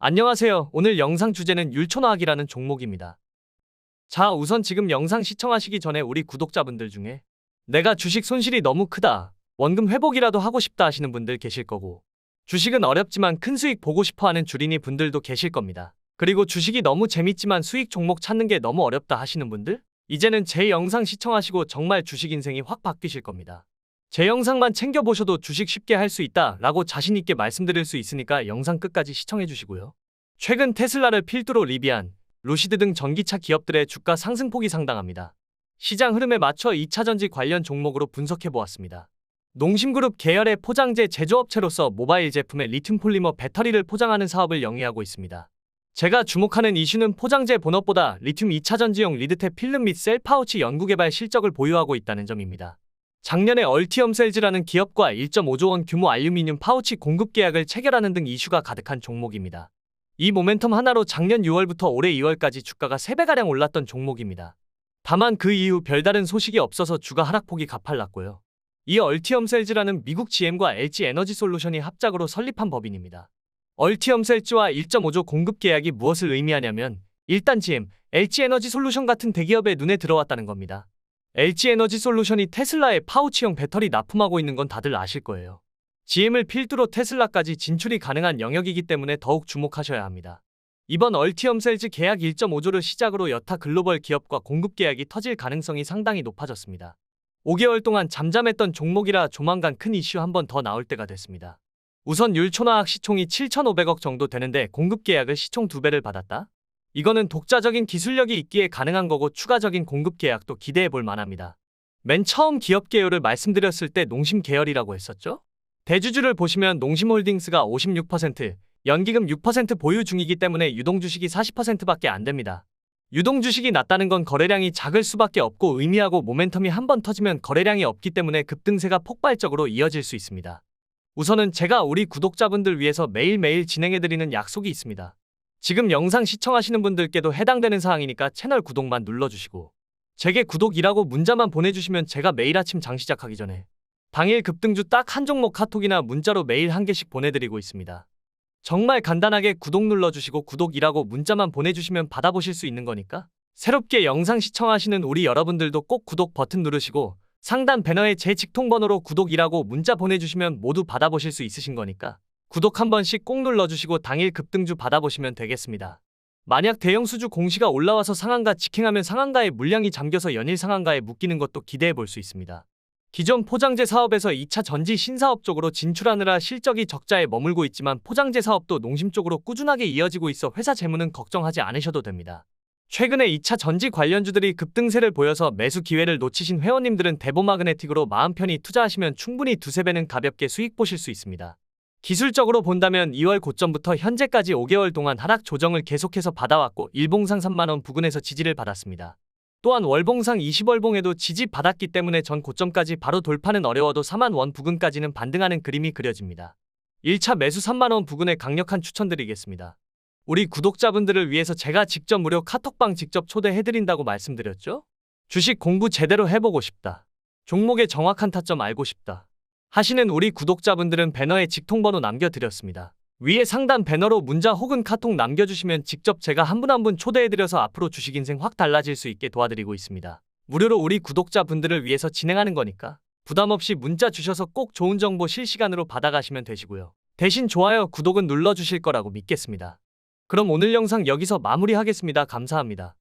안녕하세요. 오늘 영상 주제는 율초나학이라는 종목입니다. 자, 우선 지금 영상 시청하시기 전에 우리 구독자분들 중에 내가 주식 손실이 너무 크다. 원금 회복이라도 하고 싶다 하시는 분들 계실 거고 주식은 어렵지만 큰 수익 보고 싶어 하는 주린이 분들도 계실 겁니다. 그리고 주식이 너무 재밌지만 수익 종목 찾는 게 너무 어렵다 하시는 분들 이제는 제 영상 시청하시고 정말 주식 인생이 확 바뀌실 겁니다. 제 영상만 챙겨보셔도 주식 쉽게 할 수 있다 라고 자신있게 말씀드릴 수 있으니까 영상 끝까지 시청해주시고요. 최근 테슬라를 필두로 리비안, 루시드 등 전기차 기업들의 주가 상승폭이 상당합니다. 시장 흐름에 맞춰 2차전지 관련 종목으로 분석해보았습니다. 농심그룹 계열의 포장재 제조업체로서 모바일 제품의 리튬 폴리머 배터리를 포장하는 사업을 영위하고 있습니다. 제가 주목하는 이슈는 포장재 본업보다 리튬 2차전지용 리드테 필름 및 셀 파우치 연구개발 실적을 보유하고 있다는 점입니다. 작년에 얼티엄셀즈라는 기업과 1.5조 원 규모 알루미늄 파우치 공급 계약을 체결하는 등 이슈가 가득한 종목입니다. 이 모멘텀 하나로 작년 6월부터 올해 2월까지 주가가 3배가량 올랐던 종목입니다. 다만 그 이후 별다른 소식이 없어서 주가 하락폭이 가팔랐고요. 이 얼티엄셀즈라는 미국 GM과 LG 에너지 솔루션이 합작으로 설립한 법인입니다. 얼티엄셀즈와 1.5조 공급 계약이 무엇을 의미하냐면 일단 GM, LG 에너지 솔루션 같은 대기업의 눈에 들어왔다는 겁니다. LG 에너지 솔루션이 테슬라의 파우치형 배터리 납품하고 있는 건 다들 아실 거예요. GM을 필두로 테슬라까지 진출이 가능한 영역이기 때문에 더욱 주목하셔야 합니다. 이번 얼티엄 셀즈 계약 1.5조를 시작으로 여타 글로벌 기업과 공급 계약이 터질 가능성이 상당히 높아졌습니다. 5개월 동안 잠잠했던 종목이라 조만간 큰 이슈 한 번 더 나올 때가 됐습니다. 우선 율초나학 시총이 7,500억 정도 되는데 공급 계약을 시총 2배를 받았다? 이거는 독자적인 기술력이 있기에 가능한 거고 추가적인 공급 계약도 기대해 볼 만합니다. 맨 처음 기업 개요를 말씀드렸을 때 농심 계열이라고 했었죠? 대주주를 보시면 농심홀딩스가 56%, 연기금 6% 보유 중이기 때문에 유동주식이 40%밖에 안 됩니다. 유동주식이 낮다는 건 거래량이 작을 수밖에 없고 의미하고 모멘텀이 한 번 터지면 거래량이 없기 때문에 급등세가 폭발적으로 이어질 수 있습니다. 우선은 제가 우리 구독자분들 위해서 매일매일 진행해드리는 약속이 있습니다. 지금 영상 시청하시는 분들께도 해당되는 사항이니까 채널 구독만 눌러주시고 제게 구독이라고 문자만 보내주시면 제가 매일 아침 장 시작하기 전에 당일 급등주 딱 한 종목 카톡이나 문자로 매일 한 개씩 보내드리고 있습니다. 정말 간단하게 구독 눌러주시고 구독이라고 문자만 보내주시면 받아보실 수 있는 거니까 새롭게 영상 시청하시는 우리 여러분들도 꼭 구독 버튼 누르시고 상단 배너에 제 직통번호로 구독이라고 문자 보내주시면 모두 받아보실 수 있으신 거니까 구독 한 번씩 꼭 눌러주시고 당일 급등주 받아보시면 되겠습니다. 만약 대형 수주 공시가 올라와서 상한가 직행하면 상한가에 물량이 잠겨서 연일 상한가에 묶이는 것도 기대해 볼 수 있습니다. 기존 포장재 사업에서 2차 전지 신사업 쪽으로 진출하느라 실적이 적자에 머물고 있지만 포장재 사업도 농심 쪽으로 꾸준하게 이어지고 있어 회사 재무는 걱정하지 않으셔도 됩니다. 최근에 2차 전지 관련주들이 급등세를 보여서 매수 기회를 놓치신 회원님들은 대보마그네틱으로 마음 편히 투자하시면 충분히 두세 배는 가볍게 수익 보실 수 있습니다. 기술적으로 본다면 2월 고점부터 현재까지 5개월 동안 하락 조정을 계속해서 받아왔고 일봉상 3만원 부근에서 지지를 받았습니다. 또한 월봉상 20월봉에도 지지 받았기 때문에 전 고점까지 바로 돌파는 어려워도 4만 원 부근까지는 반등하는 그림이 그려집니다. 1차 매수 3만원 부근에 강력한 추천드리겠습니다. 우리 구독자분들을 위해서 제가 직접 무료 카톡방 직접 초대해드린다고 말씀드렸죠? 주식 공부 제대로 해보고 싶다. 종목의 정확한 타점 알고 싶다. 하시는 우리 구독자분들은 배너에 직통번호 남겨드렸습니다. 위에 상단 배너로 문자 혹은 카톡 남겨주시면 직접 제가 한 분 한 분 초대해드려서 앞으로 주식 인생 확 달라질 수 있게 도와드리고 있습니다. 무료로 우리 구독자분들을 위해서 진행하는 거니까 부담 없이 문자 주셔서 꼭 좋은 정보 실시간으로 받아가시면 되시고요. 대신 좋아요, 구독은 눌러주실 거라고 믿겠습니다. 그럼 오늘 영상 여기서 마무리하겠습니다. 감사합니다.